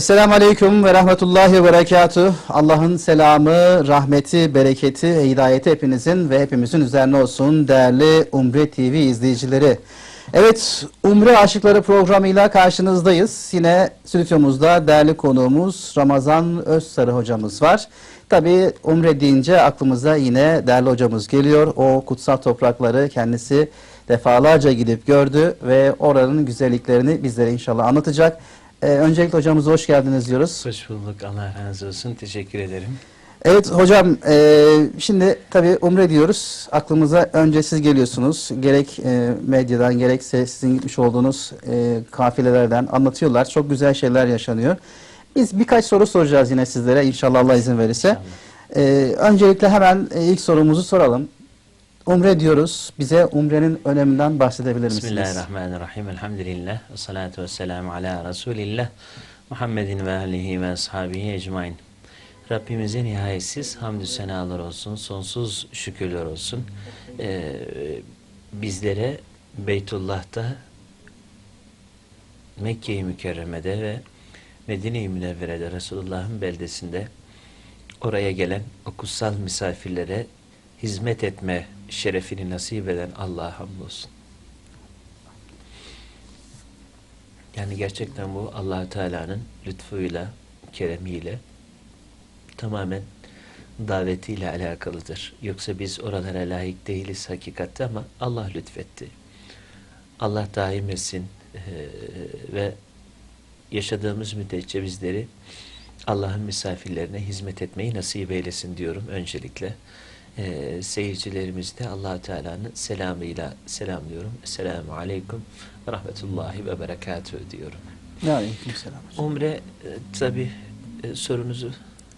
Esselamu Aleyküm ve Rahmetullahi ve Berekatuhu. Allah'ın selamı, rahmeti, bereketi, hidayeti hepinizin ve hepimizin üzerine olsun değerli Umre TV izleyicileri. Evet, Umre Aşıkları programıyla karşınızdayız. Yine stüdyomuzda değerli konuğumuz Ramazan Özsarı hocamız var. Tabii Umre deyince aklımıza yine değerli hocamız geliyor. O kutsal toprakları kendisi defalarca gidip gördü ve oranın güzelliklerini bizlere inşallah anlatacak. Ee, öncelikle hocamıza hoş geldiniz diyoruz. Hoş bulduk. Allah razı olsun. Teşekkür ederim. Evet hocam e, şimdi tabii umre diyoruz. Aklımıza önce siz geliyorsunuz. Gerek e, medyadan gerekse sizin gitmiş olduğunuz e, kafilelerden anlatıyorlar. Çok güzel şeyler yaşanıyor. Biz birkaç soru soracağız yine sizlere inşallah Allah izin verirse. E, öncelikle hemen e, ilk sorumuzu soralım. Umre diyoruz. Bize umrenin öneminden bahsedebilir misiniz? Bismillahirrahmanirrahim. Elhamdülillah. Ve salatu ve selamu ala Resulillah. Muhammedin ve alihi ve ashabihi ecmain. Rabbimize nihayetsiz hamdü senalar olsun, sonsuz şükürler olsun. Ee, bizlere Beytullah'ta, Mekke-i Mükerreme'de ve Medine-i Münevvere'de Resulullah'ın beldesinde oraya gelen o kutsal misafirlere hizmet etme şerefini nasip eden Allah'a hamdolsun. Yani gerçekten bu allah Teala'nın lütfuyla, keremiyle tamamen davetiyle alakalıdır. Yoksa biz oralara layık değiliz hakikatte ama Allah lütfetti. Allah daim etsin eee, ve yaşadığımız müddetçe bizleri Allah'ın misafirlerine hizmet etmeyi nasip eylesin diyorum öncelikle. Ee, seyircilerimiz de allah Teala'nın selamıyla selamlıyorum. Esselamu Aleyküm ve Rahmetullahi ve Berekatühü diyorum. Aleykümselam hocam. Umre e, tabi e, sorunuzu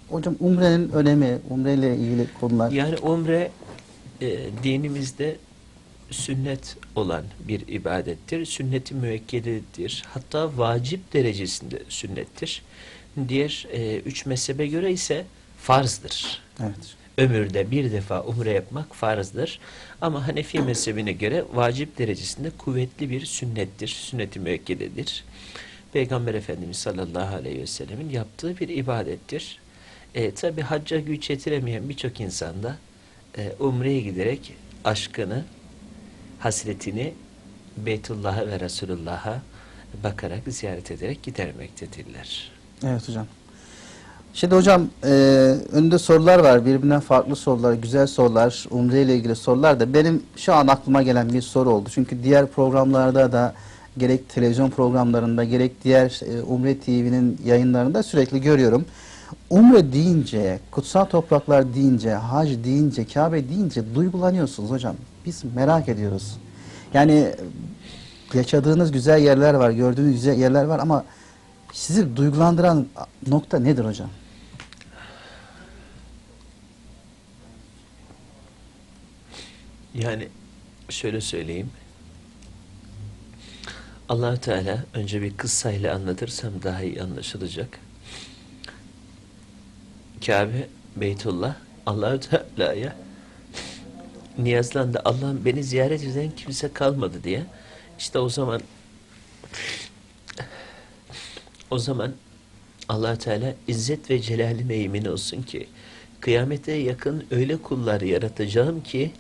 Hocam umrenin önemi, umreyle ilgili konular. yani umre e, dinimizde sünnet olan bir ibadettir. Sünneti müekkededir. Hatta vacip derecesinde sünnettir. Diğer e, üç mezhebe göre ise farzdır. Evet. Ömürde bir defa umre yapmak farzdır. Ama Hanefi mezhebine göre vacip derecesinde kuvvetli bir sünnettir. Sünnet-i müekkededir. Peygamber Efendimiz sallallahu aleyhi ve sellemin yaptığı bir ibadettir. E, Tabi hacca güç yetiremeyen birçok insan da e, umreye giderek aşkını, hasretini Beytullah'a ve Resulullah'a bakarak, ziyaret ederek gidermektedirler. Evet hocam. Şimdi hocam e, önünde sorular var. Birbirinden farklı sorular, güzel sorular, umre ile ilgili sorular da benim şu an aklıma gelen bir soru oldu. Çünkü diğer programlarda da gerek televizyon programlarında gerek diğer e, Umre TV'nin yayınlarında sürekli görüyorum. Umre deyince, kutsal topraklar deyince, hac deyince, Kabe deyince duygulanıyorsunuz hocam. Biz merak ediyoruz. Yani yaşadığınız güzel yerler var, gördüğünüz güzel yerler var ama sizi duygulandıran nokta nedir hocam? Yani şöyle söyleyeyim. allah Teala önce bir kıssayla anlatırsam daha iyi anlaşılacak. Kabe, Beytullah, Allahü Teala'ya niyazlandı. Allah'ım beni ziyaret eden kimse kalmadı diye. İşte o zaman o zaman allah Teala izzet ve celalime yemin olsun ki kıyamete yakın öyle kullar yaratacağım ki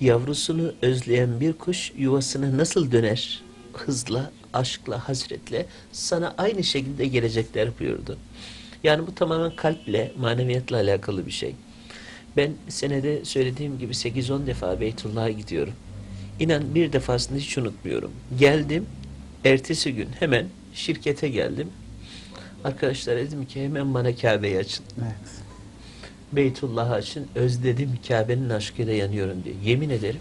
yavrusunu özleyen bir kuş yuvasına nasıl döner? Hızla, aşkla, hasretle sana aynı şekilde gelecekler buyurdu. Yani bu tamamen kalple, maneviyatla alakalı bir şey. Ben senede söylediğim gibi 8-10 defa Beytullah'a gidiyorum. İnan bir defasını hiç unutmuyorum. Geldim, ertesi gün hemen şirkete geldim. Arkadaşlar dedim ki hemen bana Kabe'yi açın. Evet. Beytullah'ı açın. Özledim Kabe'nin aşkıyla yanıyorum diye. Yemin ederim.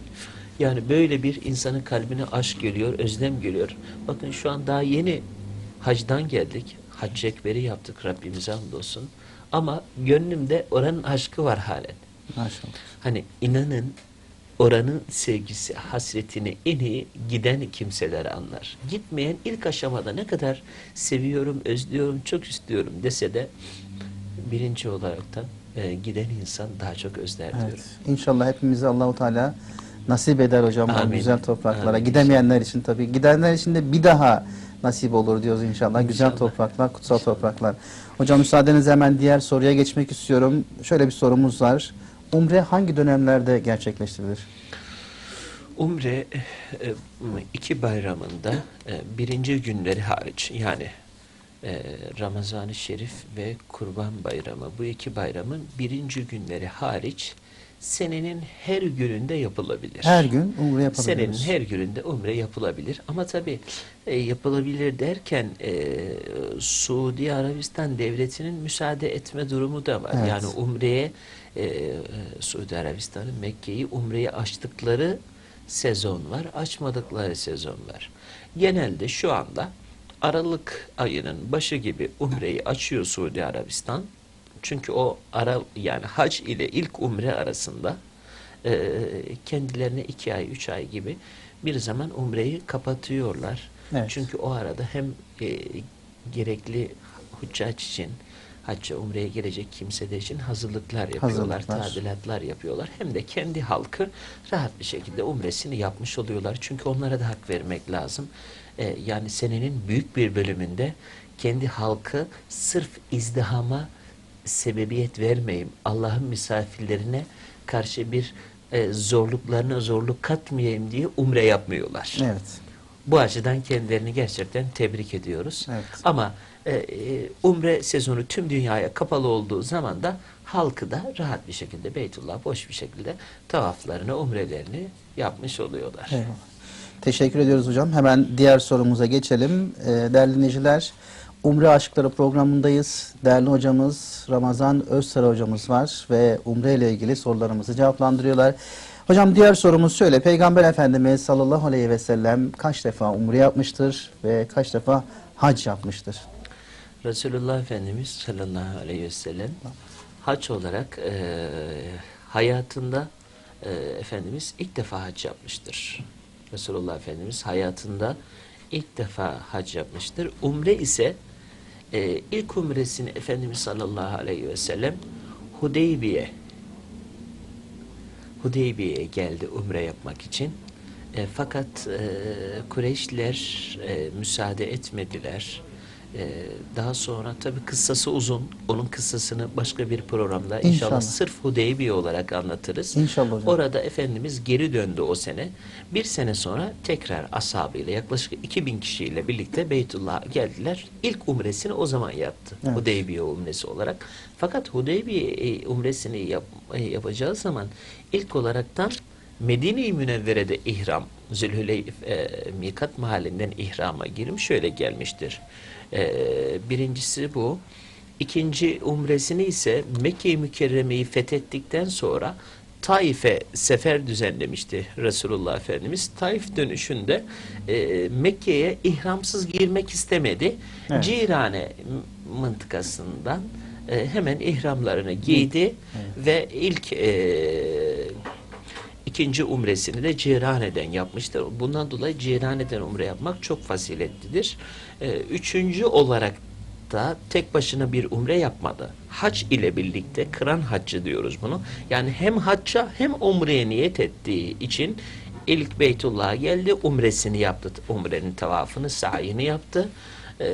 Yani böyle bir insanın kalbine aşk geliyor, özlem geliyor. Bakın şu an daha yeni hacdan geldik. Hac ekberi yaptık Rabbimize hamdolsun. Ama gönlümde oranın aşkı var halen. Maşallah. Hani inanın oranın sevgisi, hasretini en iyi giden kimseler anlar. Gitmeyen ilk aşamada ne kadar seviyorum, özlüyorum, çok istiyorum dese de birinci olaraktan e, giden insan daha çok özler diyorum. Evet. İnşallah hepimize Allahu Teala nasip eder hocam Amin. güzel topraklara. Amin. Gidemeyenler için tabii. Gidenler için de bir daha nasip olur diyoruz inşallah. Güzel İnşallah. topraklar, kutsal topraklar. Hocam müsaadenizle hemen diğer soruya geçmek istiyorum. Şöyle bir sorumuz var. Umre hangi dönemlerde gerçekleştirilir? Umre e, iki bayramında e, birinci günleri hariç yani e, Ramazan-ı Şerif ve Kurban Bayramı bu iki bayramın birinci günleri hariç senenin her gününde yapılabilir. Her gün umre Senenin yapabiliriz. her gününde umre yapılabilir ama tabi yapılabilir derken e, Suudi Arabistan devletinin müsaade etme durumu da var. Evet. Yani umreye e, e, Suudi Arabistan'ın Mekke'yi umreye açtıkları sezon var, açmadıkları sezon var. Genelde şu anda Aralık ayının başı gibi umreyi açıyor Suudi Arabistan. Çünkü o ara yani hac ile ilk umre arasında e, kendilerine iki ay, üç ay gibi bir zaman umreyi kapatıyorlar. Evet. Çünkü o arada hem e, gerekli hüccaç için hacca umreye gelecek kimseler için hazırlıklar yapıyorlar, Hazırlıklar. tadilatlar yapıyorlar. Hem de kendi halkı rahat bir şekilde umresini yapmış oluyorlar. Çünkü onlara da hak vermek lazım. E, yani senenin büyük bir bölümünde kendi halkı sırf izdihama sebebiyet vermeyeyim. Allah'ın misafirlerine karşı bir e, zorluklarına zorluk katmayayım diye umre yapmıyorlar. Evet. Bu açıdan kendilerini gerçekten tebrik ediyoruz. Evet. Ama e, e, umre sezonu tüm dünyaya kapalı olduğu zaman da halkı da rahat bir şekilde Beytullah boş bir şekilde tavaflarını, umrelerini yapmış oluyorlar. Eyvallah. Teşekkür ediyoruz hocam. Hemen diğer sorumuza geçelim. Ee, değerli dinleyiciler, Umre Aşkları programındayız. Değerli hocamız Ramazan Özsaray hocamız var ve Umre ile ilgili sorularımızı cevaplandırıyorlar. Hocam diğer sorumuz şöyle. Peygamber Efendimiz sallallahu aleyhi ve sellem kaç defa umre yapmıştır ve kaç defa hac yapmıştır? Resulullah Efendimiz sallallahu aleyhi ve sellem hac olarak e, hayatında e, Efendimiz ilk defa hac yapmıştır. Resulullah Efendimiz hayatında ilk defa hac yapmıştır. Umre ise e, ilk umresini Efendimiz sallallahu aleyhi ve sellem Hudeybiye Hudeybiye'ye geldi umre yapmak için. E, fakat e, Kureyşliler e, müsaade etmediler. E, daha sonra tabi kıssası uzun. Onun kıssasını başka bir programda inşallah, İnşallah. sırf Hudeybiye olarak anlatırız. İnşallah hocam. Orada Efendimiz geri döndü o sene. Bir sene sonra tekrar ashabıyla yaklaşık 2000 kişiyle birlikte Beytullah'a geldiler. İlk umresini o zaman yaptı. Evet. Hudeybiye umresi olarak. Fakat Hudeybiye e, umresini yap, e, yapacağı zaman ilk olaraktan Medine-i Münevvere'de ihram, Zülhüleyf e, mikat mahallinden ihrama girmiş şöyle gelmiştir. E, birincisi bu. İkinci umresini ise Mekke-i Mükerreme'yi fethettikten sonra Taif'e sefer düzenlemişti Resulullah Efendimiz. Taif dönüşünde e, Mekke'ye ihramsız girmek istemedi. Evet. Cirane mıntıkasından e, hemen ihramlarını giydi ve ilk e, ikinci umresini de Cirane'den yapmıştır. Bundan dolayı Cirane'den umre yapmak çok faziletlidir. E, üçüncü olarak da tek başına bir umre yapmadı. Hac ile birlikte kıran haccı diyoruz bunu. Yani hem hacca hem umreye niyet ettiği için ilk Beytullah'a geldi, umresini yaptı. Umrenin tavafını, sayını yaptı. Ee,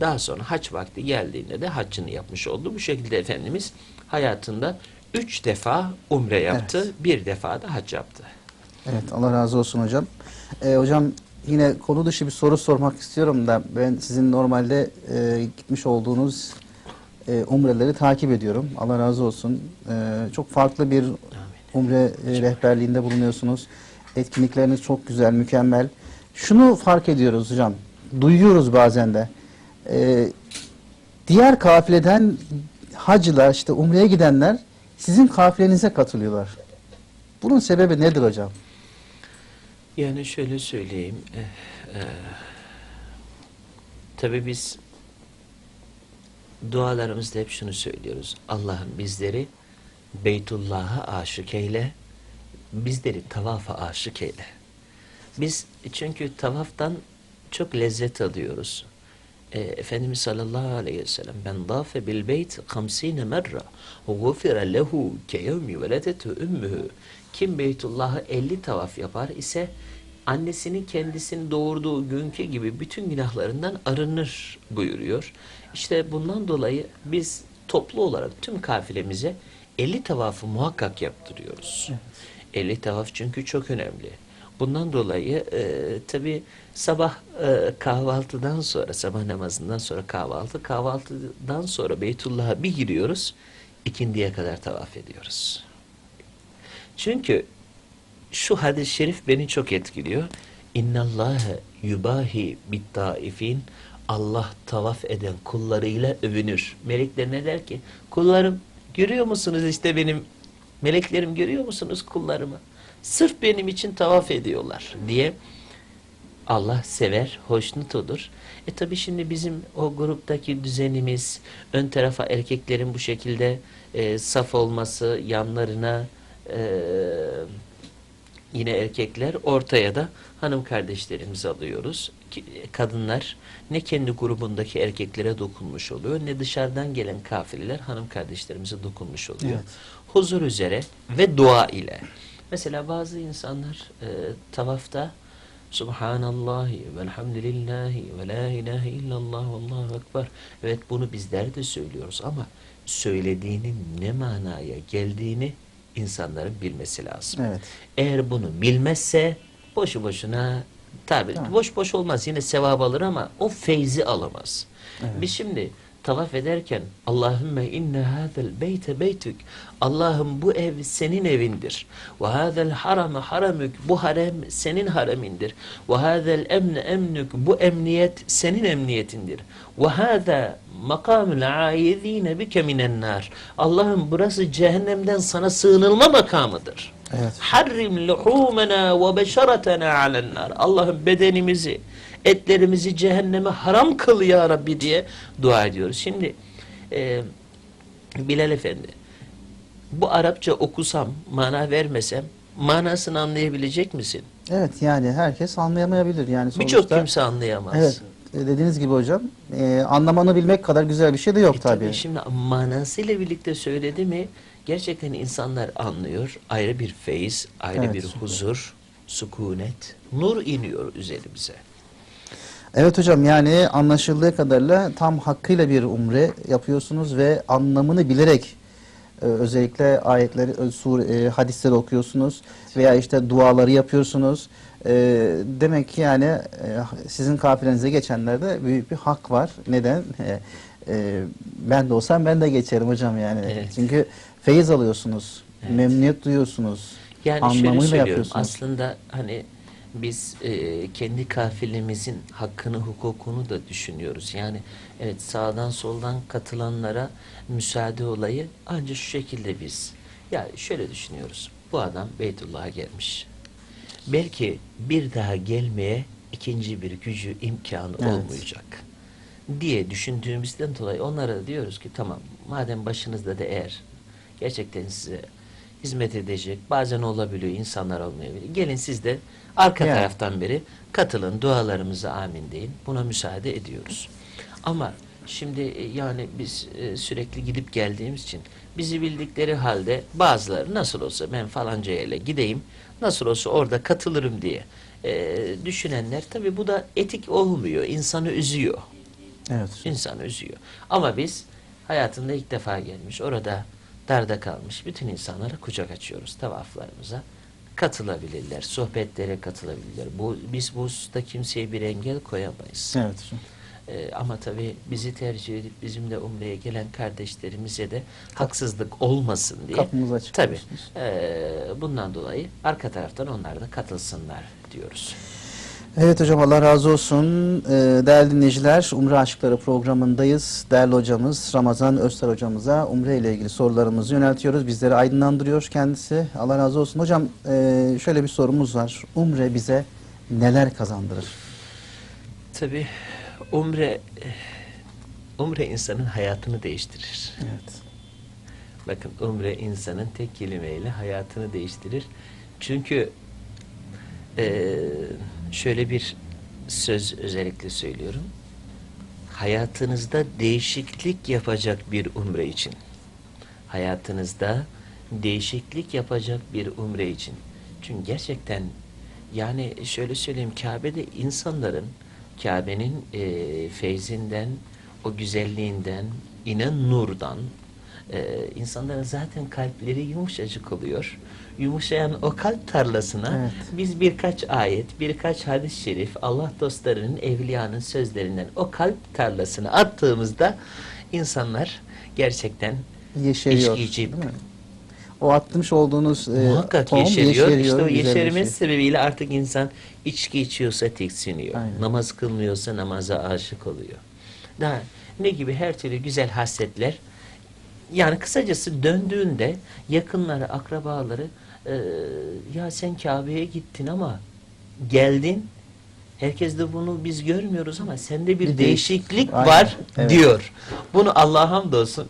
daha sonra hac vakti geldiğinde de haccını yapmış oldu. Bu şekilde Efendimiz hayatında üç defa umre yaptı, bir defa da hac yaptı. Evet Allah razı olsun hocam. Ee, hocam yine konu dışı bir soru sormak istiyorum da ben sizin normalde e, gitmiş olduğunuz e, umreleri takip ediyorum. Allah razı olsun. E, çok farklı bir umre e, rehberliğinde bulunuyorsunuz. Etkinlikleriniz çok güzel, mükemmel. Şunu fark ediyoruz hocam. Duyuyoruz bazen de. E, diğer kafileden hacılar işte umreye gidenler sizin kafilenize katılıyorlar. Bunun sebebi nedir hocam? Yani şöyle söyleyeyim. eh, eh, tabii biz dualarımızda hep şunu söylüyoruz. Allah'ım bizleri Beytullah'a aşık eyle, bizleri tavafa aşık eyle. Biz çünkü tavaftan çok lezzet alıyoruz. E, Efendimiz sallallahu aleyhi ve sellem ben dafe bil beyt 50 merra gufira lehu ke yevmi veledetu ümmühü kim Beytullah'ı 50 tavaf yapar ise annesinin kendisini doğurduğu günkü gibi bütün günahlarından arınır buyuruyor. İşte bundan dolayı biz toplu olarak tüm kafilemize 50 tavafı muhakkak yaptırıyoruz. 50 tavaf çünkü çok önemli. Bundan dolayı e, tabi sabah e, kahvaltıdan sonra, sabah namazından sonra kahvaltı, kahvaltıdan sonra Beytullah'a bir giriyoruz, ikindiye kadar tavaf ediyoruz. Çünkü şu hadis-i şerif beni çok etkiliyor. İnnallâhe yubahi bit-taifin Allah tavaf eden kullarıyla övünür. Melekler ne der ki? Kullarım görüyor musunuz işte benim meleklerim görüyor musunuz kullarımı? Sırf benim için tavaf ediyorlar diye Allah sever, hoşnut olur. E tabi şimdi bizim o gruptaki düzenimiz, ön tarafa erkeklerin bu şekilde e, saf olması, yanlarına e, yine erkekler, ortaya da hanım kardeşlerimizi alıyoruz. Ki- Kadınlar ne kendi grubundaki erkeklere dokunmuş oluyor, ne dışarıdan gelen kafileler hanım kardeşlerimize dokunmuş oluyor. Evet. Huzur üzere ve dua ile. Mesela bazı insanlar e, tavafta Subhanallahi velhamdülillahi ve la ilahe illallah vallahu ekber. Evet bunu bizler de söylüyoruz ama söylediğinin ne manaya geldiğini insanların bilmesi lazım. Evet. Eğer bunu bilmezse boşu boşuna tabi boş boş olmaz yine sevap alır ama o feyzi alamaz. Evet. Biz şimdi tavaf ederken Allahümme inne hâzel beyte beytük Allah'ım bu ev senin evindir. Ve hâzel harame haramük bu harem senin haremindir. Ve hâzel emne emnük bu emniyet senin emniyetindir. Ve hâzâ makamul âizîne bike minen nâr Allah'ım burası cehennemden sana sığınılma makamıdır. Evet. Harrim luhumena ve beşeretena alennar. Allah'ım bedenimizi, etlerimizi cehenneme haram kıl ya Rabbi diye dua ediyoruz. Şimdi e, Bilal Efendi bu Arapça okusam, mana vermesem manasını anlayabilecek misin? Evet yani herkes anlayamayabilir yani. Birçok kimse anlayamaz. Evet. e, Dediğiniz gibi hocam e, anlamanı bilmek kadar güzel bir şey de yok E tabii. Şimdi manasıyla birlikte söyledi mi gerçekten insanlar anlıyor. Ayrı bir feyiz, ayrı Evet. bir huzur, sükunet, nur iniyor üzerimize. Evet hocam yani anlaşıldığı kadarıyla tam hakkıyla bir umre yapıyorsunuz ve anlamını bilerek e, özellikle ayetleri, e, sur, e, hadisleri okuyorsunuz veya işte duaları yapıyorsunuz. E, demek ki yani e, sizin kafilenize geçenlerde büyük bir hak var. Neden? E, e, ben de olsam ben de geçerim hocam yani. Evet. Çünkü feyiz alıyorsunuz, Evet. memnuniyet duyuyorsunuz. Yani şöyle anlamıyla söylüyorum yapıyorsunuz. aslında hani biz e, kendi kafilemizin hakkını hukukunu da düşünüyoruz. Yani evet sağdan soldan katılanlara müsaade olayı ancak şu şekilde biz. Yani şöyle düşünüyoruz. Bu adam Beytullah'a gelmiş. Belki bir daha gelmeye ikinci bir gücü imkanı Evet. olmayacak diye düşündüğümüzden dolayı onlara diyoruz ki tamam madem başınızda da eğer gerçekten size hizmet edecek bazen olabiliyor insanlar olmayabilir. Gelin siz de arka Yani. taraftan beri katılın dualarımıza amin deyin. Buna müsaade ediyoruz. Ama şimdi e, yani biz e, sürekli gidip geldiğimiz için bizi bildikleri halde bazıları nasıl olsa ben falanca yere gideyim nasıl olsa orada katılırım diye e, düşünenler tabi bu da etik olmuyor. insanı üzüyor. Evet. İnsanı üzüyor. Ama biz hayatında ilk defa gelmiş, orada darda kalmış bütün insanlara kucak açıyoruz tavaflarımıza. Katılabilirler, sohbetlere katılabilirler. Bu, biz bu hususta kimseye bir engel koyamayız. Evet hocam. Ee, ama tabii bizi tercih edip bizimle umreye gelen kardeşlerimize de haksızlık olmasın diye. Kapımız açık Tabii. ee, bundan dolayı arka taraftan onlar da katılsınlar diyoruz. Evet hocam Allah razı olsun. Ee, değerli dinleyiciler Umre Aşkları programındayız. Değerli hocamız Ramazan Özter hocamıza Umre ile ilgili sorularımızı yöneltiyoruz. Bizleri aydınlandırıyor kendisi. Allah razı olsun. Hocam e, şöyle bir sorumuz var. Umre bize neler kazandırır? Tabii umre umre insanın hayatını değiştirir. Evet. Bakın umre insanın tek kelimeyle hayatını değiştirir. Çünkü eee, şöyle bir söz özellikle söylüyorum. Hayatınızda değişiklik yapacak bir umre için. Hayatınızda değişiklik yapacak bir umre için. Çünkü gerçekten Yani şöyle söyleyeyim Kabe'de insanların Kabe'nin e, feyzinden, o güzelliğinden, inen nurdan e, insanların zaten kalpleri yumuşacık oluyor. Yumuşayan o kalp tarlasına Evet. biz birkaç ayet, birkaç hadis-i şerif, Allah dostlarının, evliyanın sözlerinden o kalp tarlasına attığımızda insanlar gerçekten Yeşeriyor. İçki içip- değil mi? O atmış olduğunuz e, Muhakkak tohum yeşeriyor. İşte o yeşermesi sebebiyle artık insan içki içiyorsa tiksiniyor. Aynen. Namaz kılmıyorsa namaza aşık oluyor. Daha ne gibi her türlü güzel hasletler. Yani kısacası döndüğünde yakınları, akrabaları e, ya sen Kabe'ye gittin ama geldin. Herkes de bunu biz görmüyoruz ama sende bir, Bir değişiklik. Aynen. var Evet. diyor. Bunu Allah'a hamdolsun.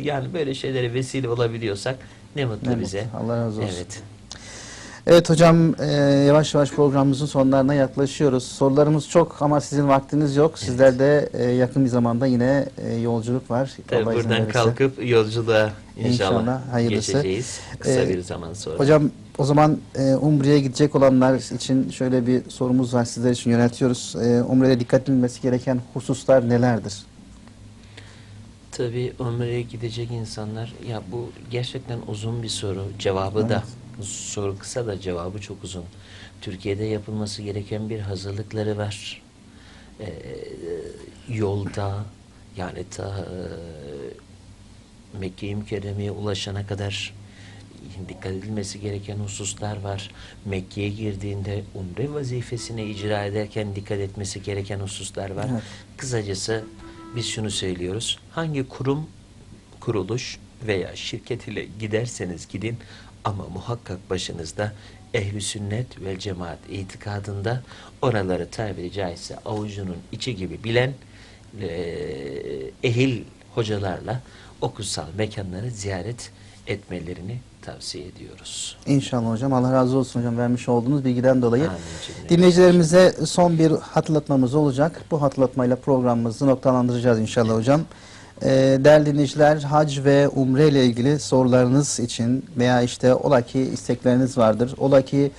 Yani böyle şeylere vesile olabiliyorsak ne mutlu Ne bize. mutlu. Allah razı olsun. Evet. Evet hocam e, yavaş yavaş programımızın sonlarına yaklaşıyoruz. Sorularımız çok ama sizin vaktiniz yok. Sizler de e, yakın bir zamanda yine e, yolculuk var. Tabii Allah buradan kalkıp yolculuğa inşallah, İnşallah, hayırlısı. geçeceğiz kısa Ee, bir zaman sonra. Hocam o zaman e, Umre'ye gidecek olanlar için şöyle bir sorumuz var sizler için yöneltiyoruz. E, Umre'de dikkat edilmesi gereken hususlar nelerdir? Tabii Umre'ye gidecek insanlar ya bu gerçekten uzun bir soru. Cevabı da soru kısa da cevabı çok uzun. Türkiye'de yapılması gereken bir hazırlıkları var. Ee, yolda yani ta e, Mekke-i Mükerreme'ye ulaşana kadar dikkat edilmesi gereken hususlar var. Mekke'ye girdiğinde umre vazifesini icra ederken dikkat etmesi gereken hususlar var. Evet. Kısacası biz şunu söylüyoruz. Hangi kurum, kuruluş veya şirket ile giderseniz gidin ama muhakkak başınızda ehli sünnet ve cemaat itikadında oraları tabiri caizse avucunun içi gibi bilen eee, ehil hocalarla o kutsal mekanları ziyaret etmelerini tavsiye ediyoruz. İnşallah hocam. Allah razı olsun hocam vermiş olduğunuz bilgiden dolayı. Amin. Dinleyicilerimize son bir hatırlatmamız olacak. Bu hatırlatmayla programımızı noktalandıracağız inşallah hocam. Ee, değerli dinleyiciler hac ve umre ile ilgili sorularınız için veya işte ola ki istekleriniz vardır. Ola ki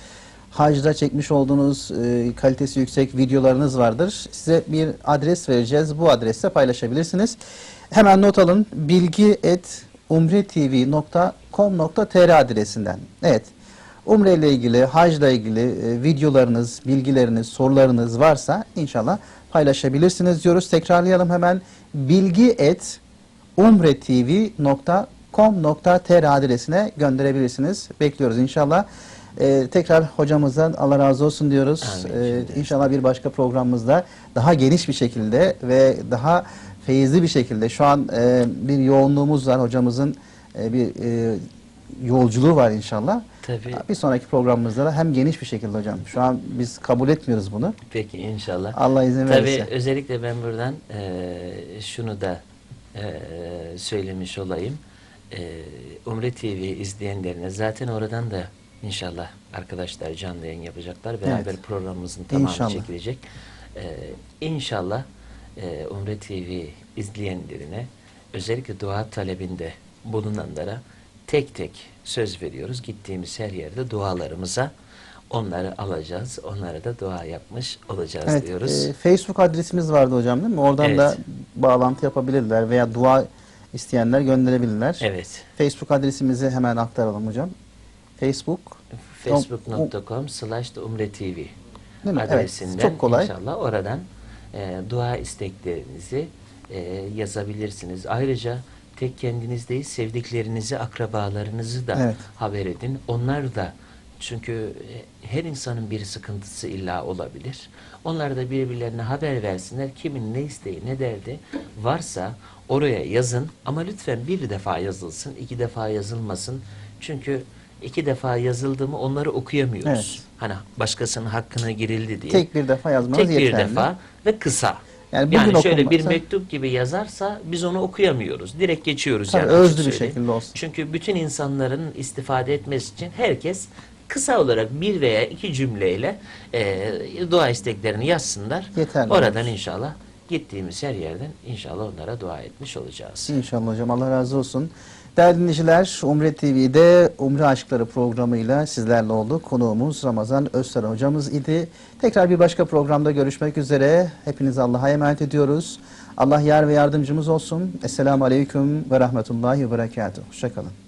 hacda çekmiş olduğunuz e, kalitesi yüksek videolarınız vardır. Size bir adres vereceğiz. Bu adreste paylaşabilirsiniz. Hemen not alın. bilgi et umretv.com.tr adresinden. Evet. Umre ile ilgili, hacla ilgili e, videolarınız, bilgileriniz, sorularınız varsa inşallah paylaşabilirsiniz diyoruz. Tekrarlayalım hemen. bilgi et umretv.com.tr adresine gönderebilirsiniz. Bekliyoruz inşallah. E, tekrar hocamızdan Allah razı olsun diyoruz. Amin. E, inşallah bir başka programımızda daha geniş bir şekilde ve daha feyizli bir şekilde şu an e, bir yoğunluğumuz var hocamızın e, bir e, yolculuğu var inşallah. Tabii. Bir sonraki programımızda da hem geniş bir şekilde hocam. Şu an biz kabul etmiyoruz bunu. Peki inşallah. Allah izin Tabii verirse. özellikle ben buradan eee, şunu da eee, söylemiş olayım. Eee Umre TV izleyenlerine zaten oradan da inşallah arkadaşlar canlı yayın yapacaklar. Beraber Evet. programımızın tamamı İnşallah. çekilecek. Eee inşallah eee Umre TV izleyenlerine özellikle dua talebinde bulunanlara tek tek söz veriyoruz. Gittiğimiz her yerde dualarımıza onları alacağız. Onlara da dua yapmış olacağız Evet, diyoruz. e, Facebook adresimiz vardı hocam değil mi? Oradan da Evet. bağlantı yapabilirler veya dua isteyenler gönderebilirler. evet. Facebook adresimizi hemen aktaralım hocam. Facebook Facebook.com slash umre TV Değil mi? Evet, adresinden çok kolay. inşallah oradan e, dua isteklerinizi e, yazabilirsiniz. Ayrıca tek kendiniz değil sevdiklerinizi, akrabalarınızı da Evet. haber edin. Onlar da çünkü e, her insanın bir sıkıntısı illa olabilir. Onlar da birbirlerine haber versinler. Kimin ne isteği, ne derdi varsa oraya yazın. Ama lütfen bir defa yazılsın, iki defa yazılmasın. Çünkü iki defa yazıldı mı onları okuyamıyoruz. Evet. Hani başkasının hakkına girildi diye. tek bir defa yazmanız Tek bir yeterli. defa ve kısa. Yani Yani, bugün şöyle bir okunmasa- mektup gibi yazarsa biz onu okuyamıyoruz. Direkt geçiyoruz Tabii, yani. özlü bir şekilde olsun. Çünkü bütün insanların istifade etmesi için herkes kısa olarak bir veya iki cümleyle e, dua isteklerini yazsınlar. Yeterli Oradan olur. inşallah gittiğimiz her yerden inşallah onlara dua etmiş olacağız. İnşallah hocam Allah razı olsun. Değerli dinleyiciler, Umre TV'de Umre Aşkları programıyla sizlerle olduk. Konuğumuz Ramazan Özsaran hocamız idi. Tekrar bir başka programda görüşmek üzere. Hepinizi Allah'a emanet ediyoruz. Allah yar ve yardımcımız olsun. Esselamu Aleyküm ve Rahmetullahi ve Berekatuhu. Hoşçakalın.